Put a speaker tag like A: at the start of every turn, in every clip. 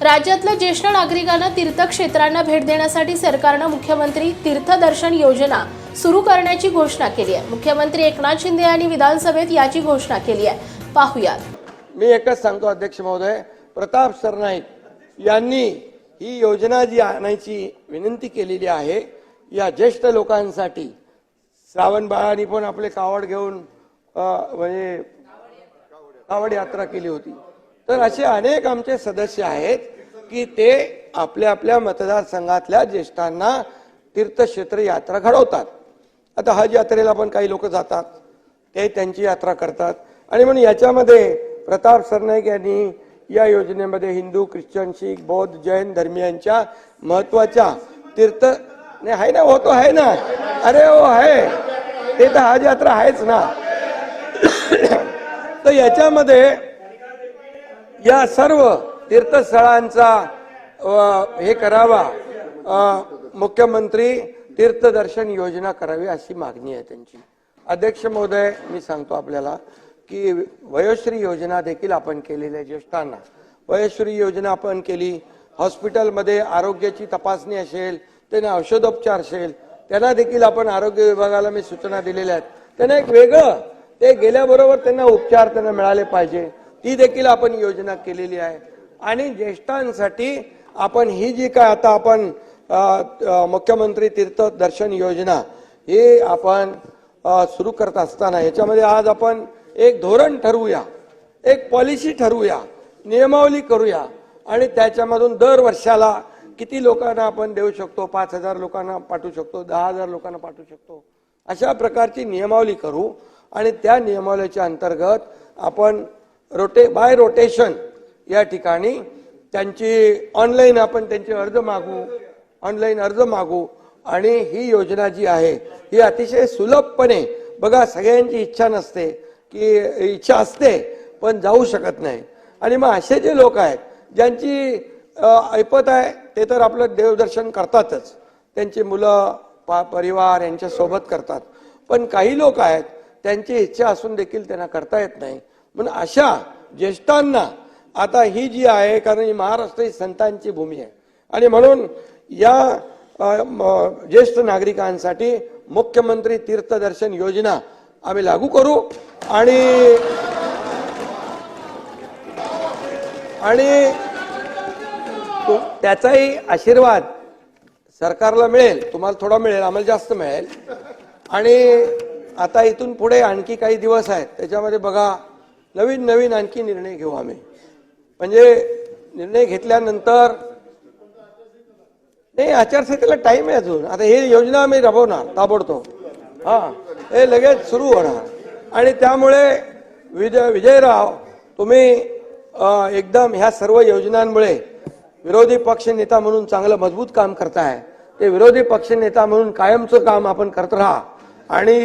A: राज्यातल्या ज्येष्ठ नागरिकांना तीर्थक्षेत्रांना भेट देण्यासाठी सरकारनं मुख्यमंत्री तीर्थदर्शन योजना सुरू करण्याची घोषणा केली आहे. मुख्यमंत्री एकनाथ शिंदे यांनी विधानसभेत याची घोषणा केली आहे. पाहुयात.
B: मी एकच सांगतो अध्यक्ष महोदय प्रताप सरनाईक यांनी ही योजना जी आणायची विनंती केलेली आहे या ज्येष्ठ लोकांसाठी. श्रावण बाळांनी पण आपले कावड घेऊन म्हणजे कावड यात्रा केली होती. तर असे अनेक आमचे सदस्य आहेत की ते आपल्या आपल्या मतदारसंघातल्या ज्येष्ठांना तीर्थक्षेत्र यात्रा घडवतात. आता हज यात्रेला पण काही लोक जातात. ते त्यांची यात्रा करतात. आणि म्हणून याच्यामध्ये प्रताप सरनाईक यांनी या योजनेमध्ये हिंदू ख्रिश्चन शीख बौद्ध जैन धर्मियांच्या महत्त्वाच्या तीर्थ नाही आहे ना हो तो आहे ना? अरे हो आहे. ते तर हज यात्रा आहेच ना? तर याच्यामध्ये या सर्व तीर्थस्थळांचा हे करावा. मुख्यमंत्री तीर्थदर्शन योजना करावी अशी मागणी आहे त्यांची. अध्यक्ष महोदय मी सांगतो आपल्याला की वयोश्री योजना देखील आपण केलेली आहे ज्येष्ठांना. वयोश्री योजना आपण केली हॉस्पिटलमध्ये आरोग्याची तपासणी असेल त्यांना औषधोपचार असेल त्यांना देखील आपण आरोग्य विभागाला मी सूचना दिलेल्या आहेत. त्यांना एक वेगळं ते गेल्याबरोबर त्यांना उपचार त्यांना मिळाले पाहिजे. ती देखील आपण योजना केलेली आहे. आणि ज्येष्ठांसाठी आपण ही जी काय आता आपण मुख्यमंत्री तीर्थ दर्शन योजना हे आपण सुरू करत असताना याच्यामध्ये आज आपण एक धोरण ठरवूया एक पॉलिसी ठरवूया नियमावली करूया. आणि त्याच्यामधून दर वर्षाला किती लोकांना आपण देऊ शकतो? पाच हजार लोकांना पाठवू शकतो दहा हजार लोकांना पाठवू शकतो. अशा प्रकारची नियमावली करू. आणि त्या नियमावलीच्या अंतर्गत आपण रोटे बाय रोटेशन या ठिकाणी त्यांची ऑनलाईन आपण त्यांचे अर्ज मागू ऑनलाईन अर्ज मागू. आणि ही योजना जी आहे ही अतिशय सुलभपणे बघा सगळ्यांची इच्छा नसते की इच्छा असते पण जाऊ शकत नाही. आणि मग असे जे लोक आहेत ज्यांची ऐपत आहे ते तर आपलं देवदर्शन करतातच. त्यांची मुलं पा परिवार यांच्यासोबत करतात. पण काही लोक आहेत त्यांची इच्छा असून देखील त्यांना करता येत नाही. म्हणून अशा ज्येष्ठांना आता ही जी आहे कारण ही महाराष्ट्र ही संतांची भूमी आहे. आणि म्हणून या ज्येष्ठ नागरिकांसाठी मुख्यमंत्री तीर्थदर्शन योजना आम्ही लागू करू. आणि आणि त्याचाही आशीर्वाद सरकारला मिळेल तुम्हाला थोडा मिळेल आम्हाला जास्त मिळेल. आणि आता इथून पुढे आणखी काही दिवस आहेत त्याच्यामध्ये बघा नवीन नवीन आणखी निर्णय घेऊ आम्ही. म्हणजे निर्णय घेतल्यानंतर नाही आचारसंहितेला टाईम आहे अजून. आता ही योजना आम्ही राबवणार ताबडतोब. हा हे लगेच सुरू होणार. आणि त्यामुळे विजय विजयराव तुम्ही एकदम ह्या सर्व योजनांमुळे विरोधी पक्ष नेता म्हणून चांगलं मजबूत काम करताय. ते विरोधी पक्ष नेता म्हणून कायमचं काम आपण करत राहा. आणि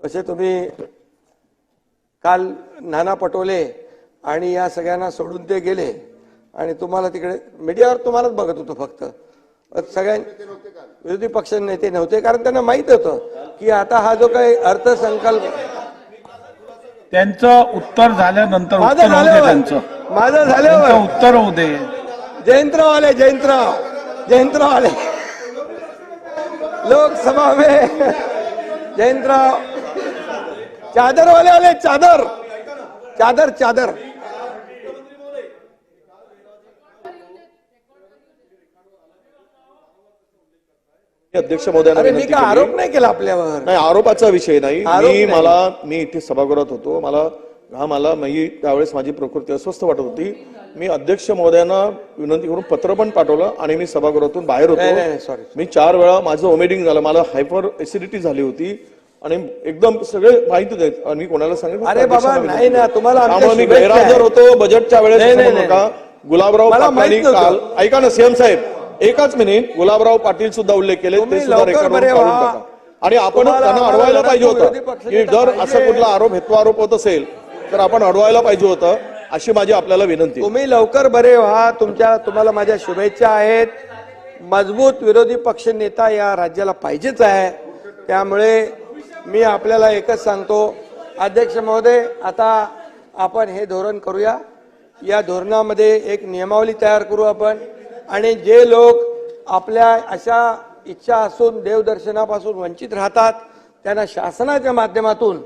B: असे तुम्ही काल नाना पटोले आणि या सगळ्यांना सोडून ते गेले आणि तुम्हाला तिकडे मीडियावर तुम्हालाच बघत होतो फक्त. सगळ्यां विरोधी पक्ष नेते नव्हते कारण त्यांना माहीत होतं की आता हा जो काही अर्थसंकल्प
C: त्यांचं उत्तर झाल्यानंतर
B: माझं
C: त्यांचं.
B: माझं झाल्यावर.
C: उत्तर होऊ दे.
B: जयंतराव आले जयंतराव. जयंतराव आले लोकसभा में जयंतराव चादर वाले आले चादर. चादर चादर.
D: अध्यक्ष महोदयांना
B: अरे मी काय. आरोप नाही केला आपल्यावर?
D: नाही आरोपाचा विषय नाही. मी. मला मी इथे सभागृहात होतो. मला हा मला मी त्यावेळेस माझी प्रकृती अस्वस्थ वाटत होती. मी अध्यक्ष महोदयांना विनंती करून पत्र पण पाठवलं आणि मी सभागृहातून बाहेर होतो. मी चार वेळा माझं ओमेडिंग झालं. मला हायपर एसिडिटी झाली होती. आणि एकदम सगळे माहिती देत आणि मी कोणाला सांगितलं
B: अरे बाबा, नाही ना, तुम्हाला
D: त्यामुळे मी गैरहजर. होतो बजेटच्या वेळेस
B: नाही,
D: असं
B: नाही,
D: म्हणू
B: नाही.
D: नका गुलाबराव
B: मला
D: पाटलांनी
B: माहीत नव्हतं.
D: काल ऐका ना सीएम साहेब एकच मिनिट गुलाबराव पाटील सुद्धा उल्लेख केले
B: तुम्ही
D: ते सुद्धा
B: लवकर बरे
D: काढून
B: व्हा.
D: टाका आणि आपण
B: तुम्हाला
D: त्यांना
B: आम्हाला
D: अडवायला पाहिजे
B: विरोधी
D: होतं
B: पक्षनेता
D: की जर असा
B: पाहिजे.
D: कुठला आरोप हेतू आरोप होत असेल तर आपण अडवायला पाहिजे होतं अशी माझी आपल्याला विनंती आहे.
B: तुम्ही लवकर बरे व्हा तुमच्या तुम्हाला माझ्या शुभेच्छा आहेत मजबूत विरोधी पक्ष नेता या राज्याला पाहिजेच आहे त्यामुळे मी आपल्याला एकच सांगतो. अध्यक्ष महोदय आता आपण हे धोरण करूया. या धोरणामध्ये एक नियमावली तयार करू आपण. आणि जे लोक आपल्या अशा इच्छा असून देवदर्शनापासून वंचित राहतात त्यांना शासनाच्या माध्यमातून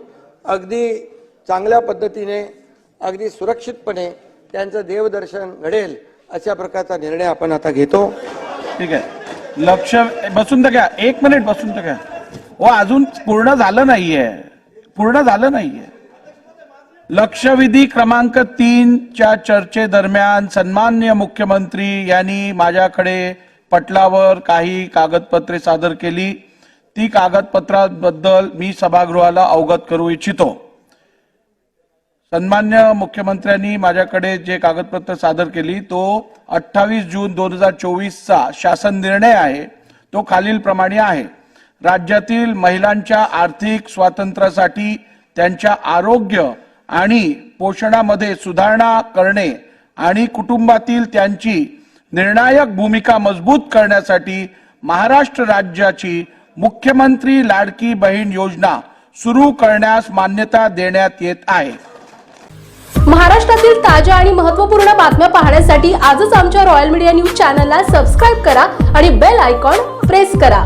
B: अगदी चांगल्या पद्धतीने अगदी सुरक्षितपणे त्यांचं देवदर्शन घडेल अशा प्रकारचा निर्णय आपण आता घेतो.
C: ठीक आहे. लक्ष बसून तर घ्या. एक मिनिट बसून तर घ्या. हो अजून पूर्ण झालं नाहीये. पूर्ण झालं नाहीये. लक्षविधी क्रमांक तीनच्या चर्चेदरम्यान सन्मान्य मुख्यमंत्री यांनी माझ्याकडे पटलावर काही कागदपत्रे सादर केली. ती कागदपत्राबद्दल मी सभागृहाला अवगत करू इच्छितो. सन्मान्य मुख्यमंत्र्यांनी माझ्याकडे जे कागदपत्र सादर केली तो अठ्ठावीस जून दोन हजार चोवीसचा शासन निर्णय आहे. तो खालील प्रमाणे आहे. राज्यातील महिलांच्या आर्थिक स्वातंत्र्यासाठी त्यांच्या आरोग्य आणि पोषणामध्ये सुधारणा करणे आणि कुटुंबातील त्यांची निर्णायक भूमिका मजबूत करण्यासाठी महाराष्ट्र राज्याची मुख्यमंत्री लाडकी बहीण योजना सुरू करण्यास मान्यता देण्यात येत आहे.
A: महाराष्ट्रातील ताज्या आणि महत्त्वपूर्ण बातम्या पाहण्यासाठी आजच आमच्या रॉयल मीडिया न्यूज चॅनलला सबस्क्राईब करा आणि बेल आयकॉन प्रेस करा.